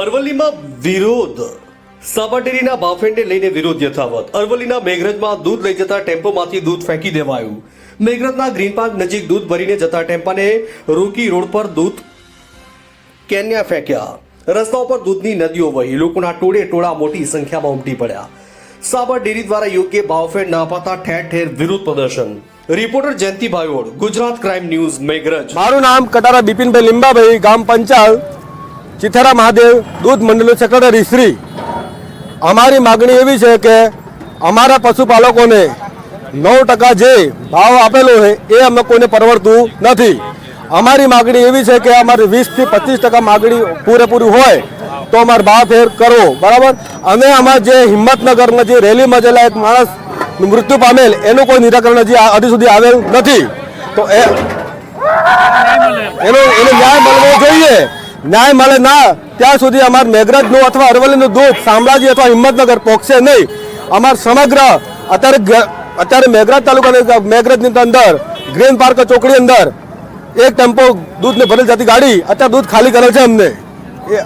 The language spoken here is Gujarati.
અરવલ્લીમાં વિરોધ. સાબરડેરીના બાફેન્ડે લઈને વિરોધ યથાવત. અરવલ્લીના મેઘરજમાં દૂધ લઈ જતા ટેમ્પોમાંથી દૂધ ફેંકી દેવાયું. મેઘરજના ગ્રીન પાર્ક નજીક દૂધ ભરીને જતા ટેમ્પાને રોકી રોડ પર દૂધ કેન્યા ફેંક્યા. રસ્તા ઉપર દૂધની નદીઓ વહી. લોકોના ટોળે ટોળા મોટી સંખ્યામાં ઉમટી પડ્યા. સાબર ડેરી દ્વારા યોગ્ય ભાવફેર ના અપાતા ઠેર ઠેર વિરોધ પ્રદર્શન. Reporter Jayanti Bhayod Gujarat crime news, Meghraj. મારું નામ કટારા બિપિનભાઈ લીંબાભાઈ, ગામ પંચાલ. ચિથારા મહાદેવ દૂધ મંડળનું સેક્રેટરી શ્રી. અમારી માગણી એવી છે કે અમારા પશુપાલકોને નવ ટકા જે ભાવ આપેલો છે, એ અમે કોઈને પરવડતું નથી. અમારી માગણી એવી છે કે અમારી વીસથી પચીસ ટકા માગણી પૂરેપૂરી હોય, તો અમારે ભાવફેર કરવો, બરાબર? અને અમારે જે હિંમતનગરમાં જે રેલીમાં જેલા એક માણસ મૃત્યુ પામેલ, એનું કોઈ નિરાકરણ હજી હજી સુધી આવેલ નથી. તો એ એનો એનો ન્યાય મળવો જોઈએ. ન્યાય મળે ના, ત્યાં સુધી અમાર મેઘરજનું અથવા અરવલ્લીનું દૂધ, શામળાજી અથવા હિંમતનગર પહોંચશે નહીં. અમાર સમગ્ર અત્યારે અત્યારે મેઘરજ તાલુકાની મેઘરજની અંદર, ગ્રીન પાર્ક ચોકડી અંદર, એક ટેમ્પો દૂધને ભરેલ જતી ગાડી, અત્યારે દૂધ ખાલી કરે છે અમને. એ